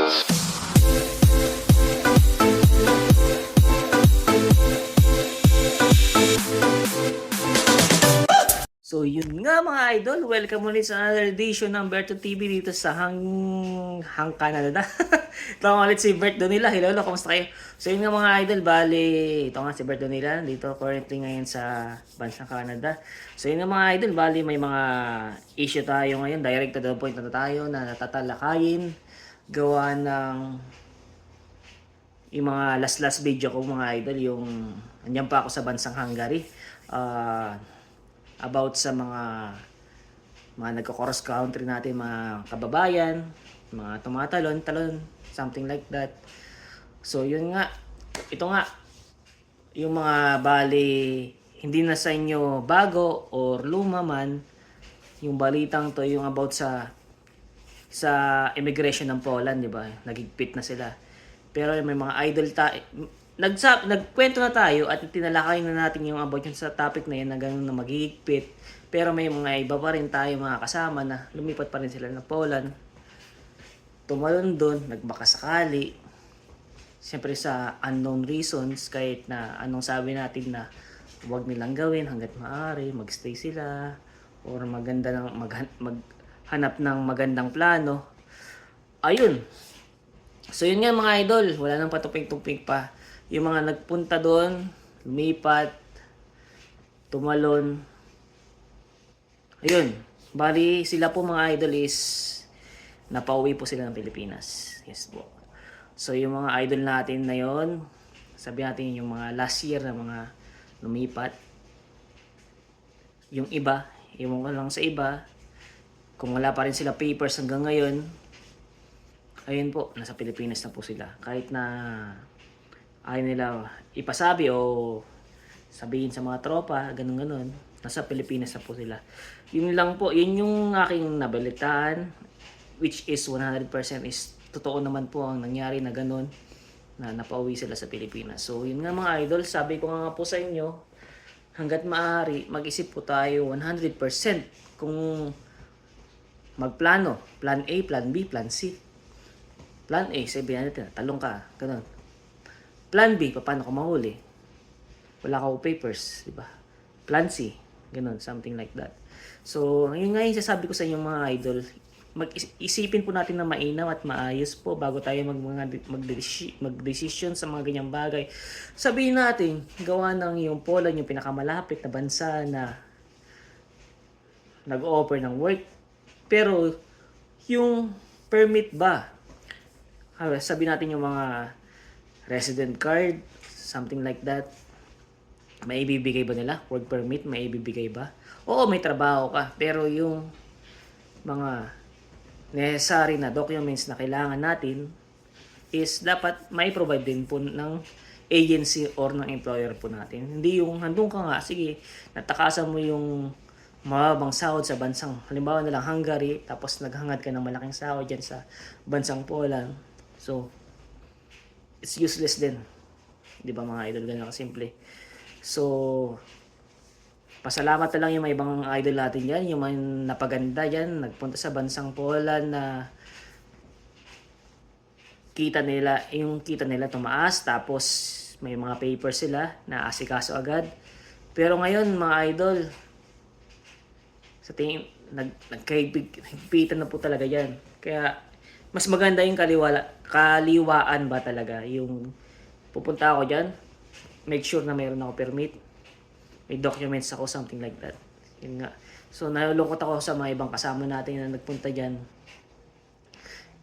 So yun nga mga idol, welcome ulit sa another edition ng Berto TV dito sa Hang Hang Canada. nga ulit si Bert Donila. Hello, hello, kamusta kayo? So yun nga mga idol, bali, ito nga si Bert Donila, dito currently ngayon sa bansang Canada. So yun nga mga idol, bali may mga issue tayo ngayon, direct to the point na tayo na natatalakayin, gawa ng yung mga last last video ko mga idol, yung andyan pa ako sa bansang Hungary. Ah about sa mga mga nagko-cross country natin, mga kababayan, mga tumatalon, talon, something like that. So yun nga, ito nga, yung mga bali, hindi na sa inyo bago or luma man, yung balitang to, yung about sa sa immigration ng Poland, di ba? Nagigpit na sila. Pero may mga idol ta Nagsa nagkwento na tayo at tinalakay na natin yung about yun sa topic na yun na ganun na magigpit. Pero may mga iba pa rin tayo mga kasama na lumipat pa rin sila ng Poland. Tumalon doon, nagbakasakali. Siyempre sa unknown reasons, kahit na anong sabi natin na huwag nilang gawin hanggat maaari, magstay sila, or maganda ng mag, maghanap ng magandang plano. Ayun. So yun nga mga idol, wala nang patuping-tuping pa. Yung mga nagpunta doon, lumipat, tumalon. Ayun. Bali, sila po mga idol is napauwi po sila ng Pilipinas. Yes po. So yung mga idol natin na yon, sabi natin yung mga last year na mga lumipat. Yung iba, yung lang sa iba, kung wala pa rin sila papers hanggang ngayon, ayun po, nasa Pilipinas na po sila. Kahit na ayaw nila ipasabi o sabihin sa mga tropa, ganun ganun. Nasa Pilipinas na po sila. Yun lang po, yun yung aking nabalitaan, which is 100% is totoo naman po ang nangyari na ganun na napauwi sila sa Pilipinas. So, yun nga mga idol, sabi ko nga po sa inyo, hanggat maaari, mag-isip po tayo 100% kung magplano. Plan A, Plan B, Plan C. Plan A, sabihin natin, talong ka, ganun. Plan B, paano ka mahuli? Wala ka papers, di ba? Plan C, ganun, something like that. So, yun nga yung sasabi ko sa inyo mga idol, mag-isipin po natin na mainam at maayos po bago tayo mag mga magdesisyon sa mga ganyang bagay. Sabihin natin, gawa ng yung Poland yung pinakamalapit na bansa na nag-offer ng work. Pero yung permit ba? Sabi natin yung mga resident card, something like that. May ibibigay ba nila? Work permit, may ibibigay ba? Oo, may trabaho ka. Pero yung mga necessary na documents na kailangan natin is dapat may provide din po ng agency or ng employer po natin. Hindi yung handong ka nga, sige, natakasan mo yung mababang sahod sa bansang, halimbawa na lang Hungary, tapos naghangad ka ng malaking sahod dyan sa bansang Poland. So, it's useless din. Di ba mga idol, ganyan kasimple. So, pasalamat na lang yung mga ibang idol natin yan, yung mga napaganda yan, nagpunta sa bansang Poland na kita nila, yung kita nila tumaas, tapos may mga papers sila na asikaso agad. Pero ngayon, mga idol, sa tingin, nag, nagkahigpitan na po talaga yan. Kaya, mas maganda yung kaliwala, kaliwaan ba talaga, yung pupunta ako dyan, make sure na mayroon ako permit, may documents ako, something like that. Yun nga. So, nalulungkot ako sa mga ibang kasama natin na nagpunta dyan,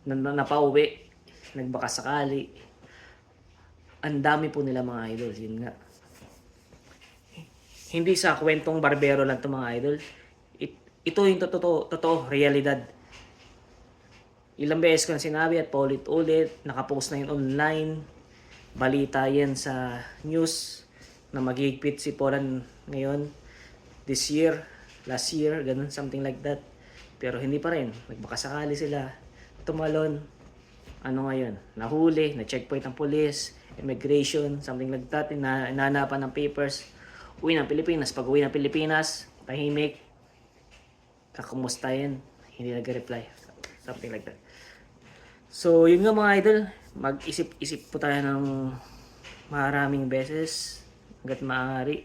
na, na napauwi, nagbaka sakali. Ang dami po nila mga idol, yun nga. Hindi sa kwentong barbero lang to mga idol. It, ito yung totoo, totoo, realidad. Ilang beses ko na sinabi at paulit-ulit, nakapost na yun online, balita yan sa news na magigpit si Poland ngayon this year, last year, ganun, something like that. Pero hindi pa rin. Nagbakasakali sila. Tumalon. Ano ngayon? Nahuli, na-checkpoint ng police, immigration, something like that. Na, nanapan ng papers. Uwi ng Pilipinas. Pag uwi ng Pilipinas, tahimik. Kakumustahin. Hindi nag-reply. Something like that. So, yun nga mga idol, mag-isip-isip po tayo ng maraming beses hanggat maaari.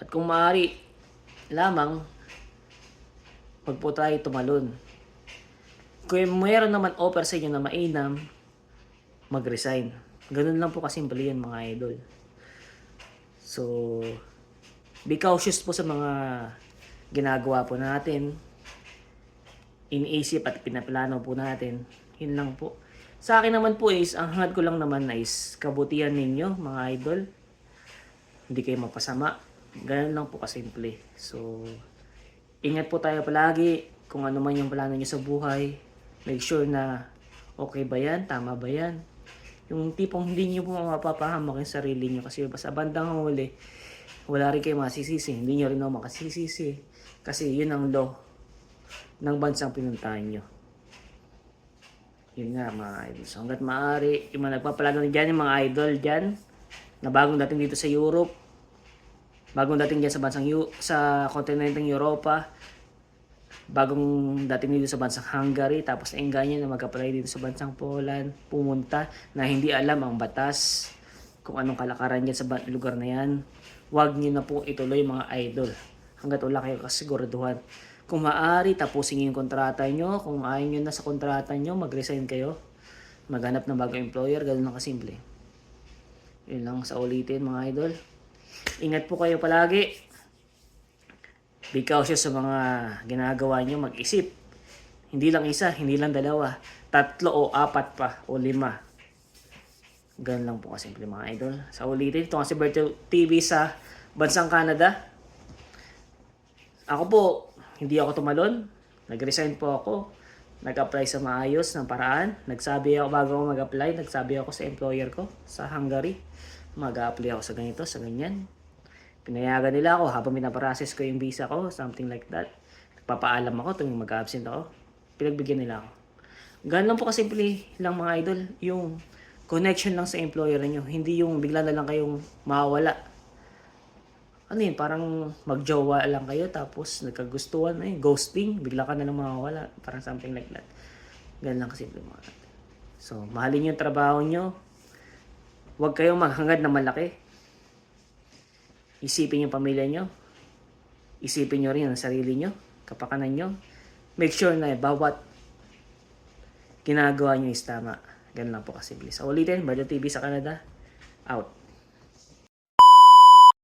At kung maaari lamang, wag po tayo tumalon. Kung mayroon naman offer sa inyo na mainam, mag-resign. Ganun lang po kasimple yun mga idol. So, be cautious po sa mga ginagawa po natin. Iniisip at pinaplano po natin. Yun lang po. Sa akin naman po is, ang hangad ko lang naman is kabutihan ninyo mga idol. Hindi kayo mapasama. Ganun lang po kasimple. So, ingat po tayo palagi kung ano man yung plano nyo sa buhay. Make sure na okay ba yan, tama ba yan. Yung tipong hindi nyo po mapapahamak yung sarili nyo kasi sa bandang huli, wala rin kayo masisisi. Hindi nyo rin ako makasisisi. Kasi yun ang law ng bansang pinuntahan nyo. Yun nga mga idol. So hanggat maaari, yung mga nagpapalago dyan, yung mga idol dyan, na bagong dating dito sa Europe, bagong dating dyan sa bansang Eu- sa kontinenteng Europa, bagong dating dito sa bansang Hungary, tapos nainggan niya na mag-apply dito sa bansang Poland, pumunta na hindi alam ang batas, kung anong kalakaran dyan sa lugar na yan, huwag niyo na po ituloy mga idol. Hanggat wala kayo kasiguraduhan. Kung maaari, tapusin niyo yung kontrata nyo. Kung ayaw nyo na sa kontrata nyo, mag-resign kayo. Maghanap ng bagong employer, ganun lang kasimple. Yun lang sa ulitin mga idol. Ingat po kayo palagi. Be cautious sa mga ginagawa nyo. Mag-isip. Hindi lang isa, hindi lang dalawa. Tatlo o apat pa o lima. Ganun lang po kasimple mga idol. Sa ulitin, ito nga si Berto TV sa bansang Canada. Ako po, hindi ako tumalon. Nag-resign po ako. Nag-apply sa maayos ng paraan. Nagsabi ako bago ako mag-apply, nagsabi ako sa employer ko sa Hungary. Mag-apply ako sa ganito, sa ganyan. Pinayagan nila ako habang pinaprocess ko yung visa ko, something like that. Nagpapaalam ako tuwing mag-absent ako. Pinagbigyan nila ako. Ganun lang po kasimple lang mga idol, yung connection lang sa employer niyo. Hindi yung bigla na lang kayong mawawala ano yun, parang magjowa lang kayo tapos nagkagustuhan na yun, ghosting, bigla ka na lang mawawala, parang something like that. Ganun lang kasimple mga. So, mahalin yung trabaho nyo. Huwag kayong maghangad na malaki. Isipin yung pamilya nyo. Isipin nyo rin ang sarili nyo, kapakanan nyo. Make sure na bawat ginagawa nyo is tama. Ganun lang po kasimple. So, ulitin, Bardo TV sa Canada, out.